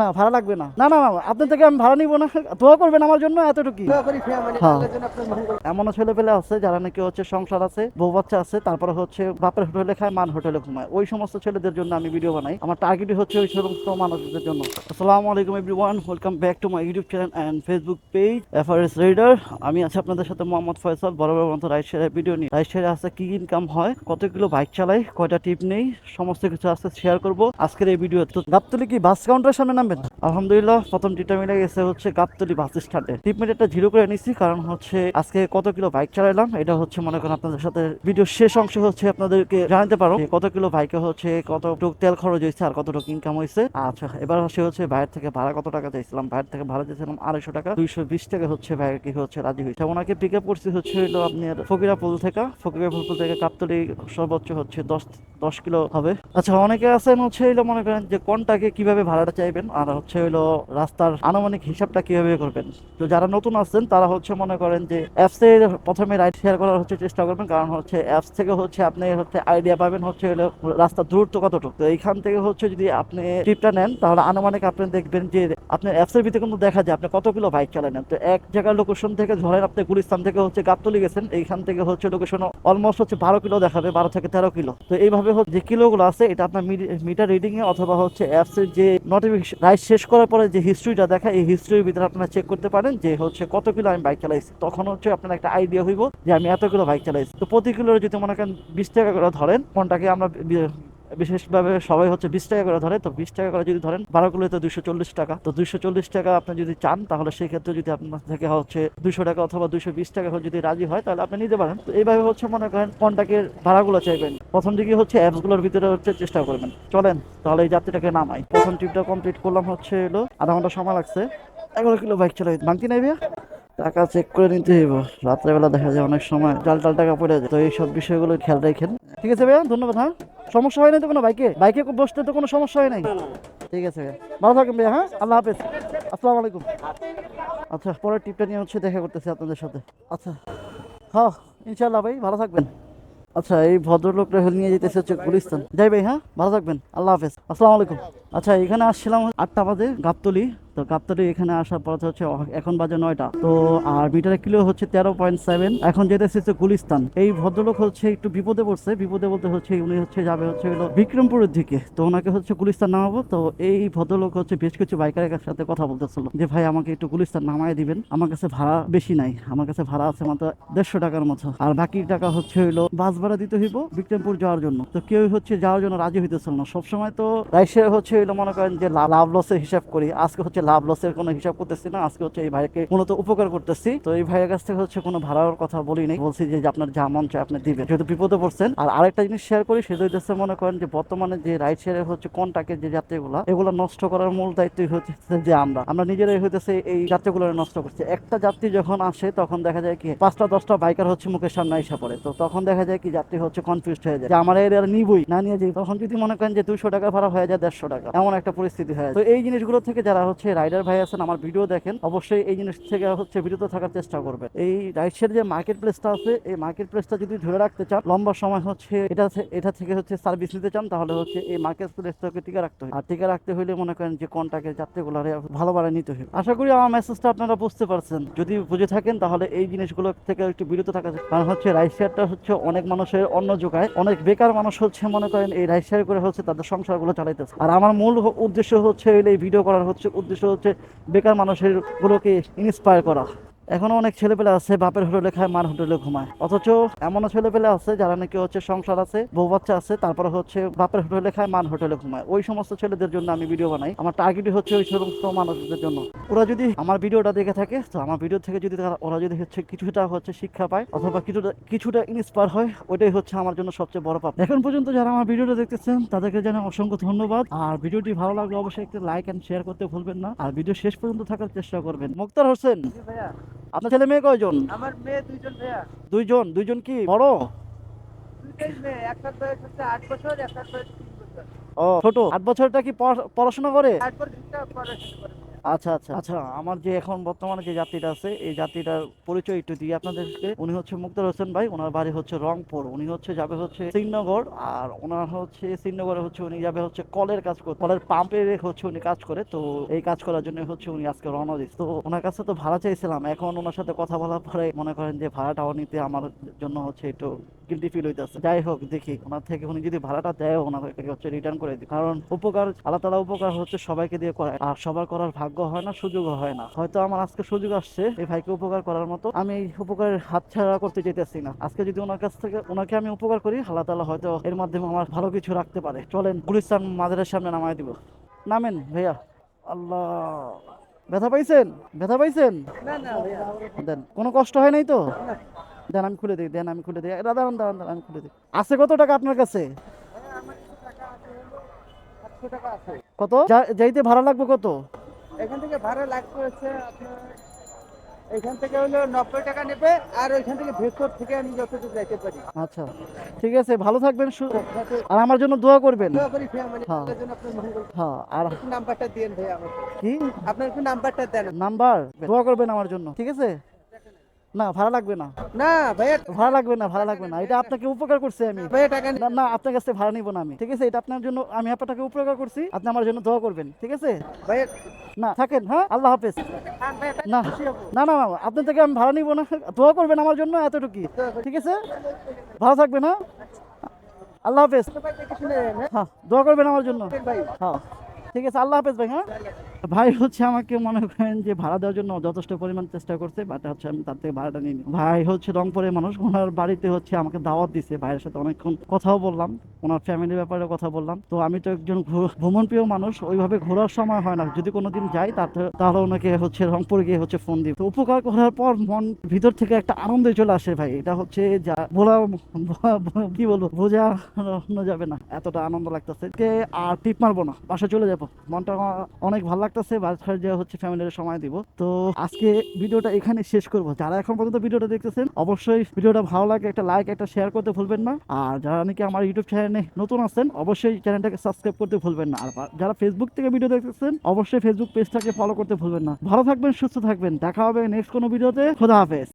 না ভাড়া লাগবে না। না না না আপনার থেকে আমি ভাড়া নিব না। দোয়া করবেন আমার জন্য এতটুকু এমনও ছেলে পেলে আছে যারা নাকি হচ্ছে সংসার আছে বউ বাচ্চা আছে তারপরে হচ্ছে বাপের হোটেলে খায় মান হোটেলে ঘুমায়। ওই সমস্ত ছেলেদের জন্য আমি ভিডিও বানাই। আমার টার্গেটই হচ্ছে ওই সমস্ত মানুষদের জন্য। আসসালামু আলাইকুম everyone welcome back to my YouTube channel and Facebook page FRS raider আমি আছি আপনাদের সাথে মোহাম্মদ ফয়সাল বড় বড় মতো রাইড শেয়ারের ভিডিও নিয়ে। রাইড শেয়ারে আছে কি ইনকাম হয় কত কিলো বাইক চালাই কয়টা টিপ নেই সমস্ত কিছু আজকে শেয়ার করব আজকের এই ভিডিও তো গাবতলি কি বাস কাউন্টারের সামনে নামবেন আলহামদুলিল্লাহ, প্রথম টিপটা মিলে গেছে হচ্ছে গাবতলি বাস স্ট্যান্ডে। টিপ মিটারটা জিরো করে নিছি কারণ হচ্ছে আজকে কত কিলো বাইক চালাইলাম, এটা হচ্ছে মনে করেন আপনাদের সাথে ভিডিও শেষ অংশে হচ্ছে আপনাদেরকে জানাতে পারো কত কিলো বাইকে হচ্ছে কতটুকু তেল খরচ হয়েছে আর কতটুকু ইনকাম হয়েছে। আচ্ছা এবার হচ্ছে হচ্ছে বাইরে থেকে ভাড়া কত টাকা চাইছিলাম। বাইরে থেকে ভাড়া চাইছিলাম আড়াইশো টাকা, দুইশো বিশ টাকা হচ্ছে বাইরে কি হচ্ছে রাজি হয়েছে। ওনাকে পিক আপ করছি হচ্ছে হলো আপনার ফকিরাপুল থেকে ফকিরাপুল থেকে কাপ্তলি সর্বোচ্চ হচ্ছে দশ দশ কিলো হবে। আচ্ছা অনেকে আছেন হচ্ছে হইল মনে করেন যে কোনটাকে কীভাবে ভাড়াটা চাইবেন, আর হচ্ছে হইল রাস্তার আনুমানিক হিসাবটা কীভাবে করবেন। তো যারা নতুন আছেন তারা হচ্ছে মনে করেন যে অ্যাপস প্রথমে রাইড শেয়ার করার হচ্ছে চেষ্টা করবেন, কারণ হচ্ছে অ্যাপস থেকে হচ্ছে আপনি হচ্ছে আইডিয়া পাবেন হচ্ছে হলো রাস্তার দূরত্ব কতটুকু। তো এইখান থেকে হচ্ছে যদি আপনি ট্রিপটা নেন, তাহলে আনুমানিক আপনি দেখবেন যে আপনার অ্যাপসের ভিতরে কিন্তু দেখা যায় আপনি কত কিলো বাইক চালানেন তো এক জায়গার লোকেশন থেকে ধরেন আপনি গুলিস্তান থেকে হচ্ছে গাবতলি গেছেন, এইখান থেকে হচ্ছে লোকেশন অলমোস্ট হচ্ছে বারো কিলো দেখাবে, বারো থেকে তেরো কিলো। তো এইভাবে হচ্ছে যে কিলোগুলো আছে, এটা আপনার মিটার রিডিং এ অথবা হচ্ছে অ্যাপস এর যে নোটিফিকেশন রাইড শেষ করার পরে যে হিস্ট্রিটা দেখা এই হিস্ট্রির ভিতরে আপনারা চেক করতে পারেন যে হচ্ছে কত কিলো আমি বাইক চালাইছি। তখন হচ্ছে আপনার একটা আইডিয়া হইব যে আমি এত কিলো বাইক চালাইছি। তো প্রতি কিলোর যদি মনে করেন বিশ টাকা করে ধরেন, কোনটাকে আমরা বিশেষভাবে সবাই হচ্ছে বিশ টাকা করে ধরে, তো বিশ টাকা করে যদি ধরেন, বারো কিলো তো দুইশো চল্লিশ টাকা। তো দুইশো চল্লিশ টাকা আপনি যদি চান, তাহলে সেই ক্ষেত্রে যদি আপনার থেকে হচ্ছে দুইশো টাকা অথবা দুইশো বিশ টাকা যদি রাজি হয়, তাহলে আপনি নিতে পারেন। তো এইভাবে হচ্ছে মনে করেন কন্টাক্টের ভাড়াগুলো চাইবেন। প্রথম দিকে হচ্ছে অ্যাপসগুলোর ভিতরে হচ্ছে চেষ্টা করবেন। চলেন তাহলে এই যাত্রীটাকে নামাই। প্রথম ট্রিপটা কমপ্লিট করলাম হচ্ছে এলো আধা ঘণ্টা সময় লাগছে। এগারো কিলো বাইক চালাই ভাঙতি নাই ভাইয়া? টাকা চেক করে নিতে হইব। রাত্রেবেলা দেখা যায় অনেক সময় জাল টাল টাকা পড়ে যায়। তো এই সব বিষয়গুলো খেয়াল রাখেন। ঠিক আছে ভাইয়া ধন্যবাদ হ্যাঁ? সমস্যা হয় নাই তো কোনো বাইকে বাইকে বসতে তো কোনো সমস্যা হয় নাই? ঠিক আছে ভাইয়া। ভালো থাকেন ভাইয়া হ্যাঁ? আল্লাহ হাফেজ। আসসালামু আলাইকুম। আচ্ছা পরের টিপটা নিয়ে হচ্ছে দেখা করতেছি আপনাদের সাথে। আচ্ছা। হ্যাঁ ইনশাল্লাহ ভাই ভালো থাকবেন। আচ্ছা এই ভদ্রলোকটা নিয়ে যেতেছে হচ্ছে গুলিস্তান। যাই ভাই হ্যাঁ? ভালো থাকবেন। আল্লাহ হাফেজ। আসসালামু আলাইকুম। আচ্ছা এখানে আসছিলাম আটটা বাজে গাবতলি। তো গাবতলি এখানে আসার পর হচ্ছে এখন বাজে নয়টা। তো, আর মিটারের কিলো হচ্ছে তেরো পয়েন্ট সেভেন এখন যেতেছে হচ্ছে গুলিস্তান। এই ভদ্রলোক হচ্ছে একটু বিপদে পড়ছে। বিপদে বলতে হচ্ছে উনি হচ্ছে যাবে হচ্ছে হলো বিক্রমপুরের দিকে। তো ওনাকে হচ্ছে গুলিস্তান নামাবো। তো এই ভদ্রলোক হচ্ছে বেশ কিছু বাইকারের সাথে কথা বলতেছিল যে, ভাই, আমাকে একটু গুলিস্তান নামায় দিবেন। আমার কাছে ভাড়া বেশি নাই। আমার কাছে ভাড়া আছে মাত্র দেড়শো টাকার মতো। আর বাকি টাকা হচ্ছে হইল বাস ভাড়া দিতে হইব বিক্রমপুর যাওয়ার জন্য। তো কেউ হচ্ছে যাওয়ার জন্য রাজি হইতেছিল না। সবসময় তো রাইসে হচ্ছে হইল মনে করেন যে লাভ লসের হিসাব করি। আজকে হচ্ছে লাভ লসের কোনো হিসাব করতেছি না। আজকে হচ্ছে এই ভাইকে মূলত উপকার করতেছি। তো এই ভাইয়ের কাছ থেকে হচ্ছে কোনো ভাড়ার কথা বলি নাই বলছি যে আপনার যা মন চায় আপনি দিবেন। যেহেতু বিপদে পড়ছেন। আর আরেকটা জিনিস শেয়ার করি, সেটা হচ্ছে মনে করেন যে, বর্তমানে যে রাইড শেয়ারে হচ্ছে কন্টাক্টের যে যাত্রীগুলা, এগুলো নষ্ট করার মূল দায়িত্বই হচ্ছে যে আমরা। আমরা নিজেরাই হইতেছে এই যাত্রীগুলো নষ্ট করছি। একটা যাত্রী যখন আসে, তখন দেখা যায় কি, পাঁচটা, দশটা বাইকার হচ্ছে মুখের সামনে এসে পড়ে। তো তখন দেখা যায় কি, যাত্রী হচ্ছে কনফিউজ হয়ে যায়। যে, আমার এরিয়ার নিবই, না নিয়ে যাই। তখন যদি মনে করেন যে দুশো টাকা ভাড়া হয়ে যায়, দেড়শো টাকা। এমন একটা পরিস্থিতি হয় তো এই জিনিসগুলো থেকে যারা হচ্ছে রাইডার ভাই আছেন, আমার ভিডিও দেখেন, অবশ্যই এই জিনিস থেকে হচ্ছে বিরত থাকার চেষ্টা করবেন। এই রাইডসের যে মার্কেট প্লেসটা আছে, এই মার্কেট প্লেসটা যদি ধরে রাখতে চান, লম্বা সময় হচ্ছে এটা এটা থেকে হচ্ছে সার্ভিস নিতে চান, তাহলে হচ্ছে এই মার্কেট প্লেসটাকে টিকে রাখতে হয়। আর টিকে রাখতে হলে মনে করেন যে কন্টাক্টের যাত্রীগুলো ভালোভাবে নিতে হবে। আশা করি আমার মেসেজটা আপনারা বুঝতে পারছেন। যদি বুঝে থাকেন, তাহলে এই জিনিসগুলো থেকে একটু বিরত থাকা। কারণ হচ্ছে রাইড হচ্ছে অনেক মানুষের অন্য যোগায় অনেক বেকার মানুষ হচ্ছে মনে করেন এই রাইড করে হচ্ছে তাদের সংসারগুলো চালাইতেছে। আর আমার মূল উদ্দেশ্য হচ্ছে এই ভিডিও করার হচ্ছে উদ্দেশ্য হচ্ছে বেকার মানুষের গুলোকে ইন্সপায়ার করা। এখনও অনেক ছেলেপেলে আছে, বাপের হোটেলে খায়, মার হোটেলে ঘুমায়। অথচ এমনও ছেলেপেলে আছে যারা নাকি হচ্ছে সংসার আছে, বউ বাচ্চা আছে, তারপরে হচ্ছে বাপের হোটেলে খায় মান হোটেলে ঘুমায়। ওই সমস্ত ছেলেদের জন্য আমি ভিডিও বানাই। আমার টার্গেটই হচ্ছে ওই সমস্ত মানুষদের জন্য। ওরা যদি আমার ভিডিওটা দেখে থাকে, তো আমার ভিডিও থেকে যদি ওরা যদি হচ্ছে কিছুটা হচ্ছে শিক্ষা পায়, অথবা কিছুটা কিছুটা ইন্সপায়ার হয়, ওইটাই হচ্ছে আমার জন্য সবচেয়ে বড় পাপ। এখন পর্যন্ত যারা আমার ভিডিওটা দেখতেছেন, তাদেরকে জানাই অসংখ্য ধন্যবাদ। আর ভিডিওটি ভালো লাগলে অবশ্যই একটু লাইক এন্ড শেয়ার করতে ভুলবেন না। আর ভিডিও শেষ পর্যন্ত থাকার চেষ্টা করবেন। মুক্তার হোসেন। ভাইয়া। আপনার ছেলে মেয়ে কয়জন? আমার মেয়ে দুইজন ভাইয়া। দুইজন? দুইজন কি বড়? দুইটাই মেয়ে একটার বয়স হচ্ছে আট বছর একটার বয়স তিন বছর। ও ছোট? আট বছরটা কি পড়াশোনা করে? আট বছরটা পড়াশোনা করে। আচ্ছা আচ্ছা। আচ্ছা আমার যে এখন বর্তমানে যে যাত্রীটা আছে, এই যাত্রীটার পরিচয় একটু দিই আপনাদেরকে। উনি হচ্ছে মুক্তার হোসেন ভাই, ওনার বাড়ি হচ্ছে রংপুর। উনি হচ্ছে যাবে হচ্ছে শ্রীনগর আর ওনার হচ্ছে শ্রীনগরে হচ্ছে উনি যাবে হচ্ছে কলের কাজ করে কলের পাম্পে হচ্ছে উনি কাজ করে, তো এই কাজ করার জন্য হচ্ছে উনি আজকে রওনা দিচ্ছে তো ওনার কাছে তো ভাড়া চাইছিলাম, এখন ওনার সাথে কথা বলার পরে মনে করেন যে ভাড়াটাও নিতে আমার জন্য হচ্ছে একটু গিল্টি ফিল হইতেছে। যাই হোক দেখি ওনার থেকে উনি যদি ভাড়াটা দেয় ওনাকে হচ্ছে রিটার্ন করে দিই। কারণ উপকার আল্লাহ তালা উপকার হচ্ছে সবাইকে দিয়ে করায়। আর সবার করার ভাগ্য হয় না সুযোগও হয় না। হয়তো আমার আজকে সুযোগ আসছে এই ভাইকে উপকার করার মতো। আমি এই উপকারের হাত ছাড়া করতে চাইতেছি না। আজকে যদি ওনার কাছ থেকে ওনাকে আমি উপকার করি আল্লাহ তালা হয়তো এর মাধ্যমে আমার ভালো কিছু রাখতে পারে। চলেন গুলিস্তান মাদারের সামনে নামায় দিব। নামেন ভাইয়া। আল্লাহ ব্যথা পাইছেন? ব্যথা পাইছেন? দেন কোনো কষ্ট হয় নাই তো। দেন আমি খুলে দিই দেন আমি খুলে দিই। দাঁড়ান দাঁড়ান দাঁড়ান, আমি খুলে দিই। আছে কত টাকা আপনার কাছে? আমার কত যাইতে ভাড়া লাগবে কত? এখান থেকে ভাড়া লাগবে হচ্ছে এখান থেকে হলো নব্বই টাকা নেবে আর ওইখান থেকে ভেতর থেকে আমি যতটুকু যাইতে পারি। আচ্ছা ঠিক আছে ভালো থাকবেন আর আমার জন্য দোয়া করবেন। দোয়া মানে হ্যাঁ। হ্যাঁ আর নাম্বারটা দিন ভাইয়া আমাকে। কি? আপনার নাম্বারটা দেন। নাম্বার? দোয়া করবেন আমার জন্য ঠিক আছে? না ভাড়া লাগবে না। না ভাইয়া। ভাড়া লাগবে না ভাড়া লাগবে না। এটা আপনাকে উপকার করছি আমি। ভাইয়া টাকা না না আপনার কাছে ভাড়া নিব না আমি ঠিক আছে? এটা আপনার জন্য আমি আপনাকে উপকার করছি। আপনি আমার জন্য দোয়া করবেন ঠিক আছে? ভাইয়া। না থাকেন হ্যাঁ? আল্লাহ হাফেজ। না না না না আপনার থেকে আমি ভাড়া নিব না। দোয়া করবেন আমার জন্য এতটুকুই দোয়া ঠিক আছে? ভালো থাকবেন হ্যাঁ? আল্লাহ হাফেজ। হ্যাঁ? হ্যাঁ? দোয়া করবেন আমার জন্য। হ্যাঁ ঠিক আছে আল্লাহ হাফেজ ভাই হ্যাঁ? ভাই হচ্ছে আমাকে মনে করেন যে ভাড়া দেওয়ার জন্য যথেষ্ট পরিমাণ চেষ্টা করছে বাট হচ্ছে আমি তার থেকে ভাড়াটা নিই ভাই হচ্ছে রংপুরের মানুষ, ওনার বাড়িতে হচ্ছে আমাকে দাওয়াত দিছে, ভাইয়ের সাথে অনেকক্ষণ কথাও বললাম, ওনার ফ্যামিলির ব্যাপারে কথা বললাম। তো আমি তো একজন ভ্রমণপ্রিয় মানুষ, ওইভাবে ঘোরার সময় হয় না। যদি কোনোদিন যাই তাহলে ওনাকে হচ্ছে রংপুর গিয়ে হচ্ছে ফোন দিই। তো উপকার করার পর মন ভিতর থেকে একটা আনন্দে চলে আসে ভাই। এটা হচ্ছে যা বলা কি বলব বোঝা যাবে না। এতটা আনন্দ লাগতেছে। আর টিপ মারবো না বাসা চলে যাব। মনটা অনেক ভালো লাগতেছে বাসায় যে হচ্ছে ফ্যামিলির সময় দিব। তো আজকে ভিডিওটা এখানে শেষ করব। যারা এখন পর্যন্ত ভিডিওটা দেখতেছেন, অবশ্যই ভিডিওটা ভালো লাগে, একটা লাইক একটা শেয়ার করতে ভুলবেন না। আর যারা নাকি আমার ইউটিউব চ্যানেলে নতুন আছেন, অবশ্যই চ্যানেলটাকে সাবস্ক্রাইব করতে ভুলবেন না। আর যারা ফেসবুক থেকে ভিডিও দেখতেছেন, অবশ্যই ফেসবুক পেজটাকে ফলো করতে ভুলবেন না। ভালো থাকবেন, সুস্থ থাকবেন। দেখা হবে নেক্সট কোনো ভিডিওতে খোদা হাফেজ।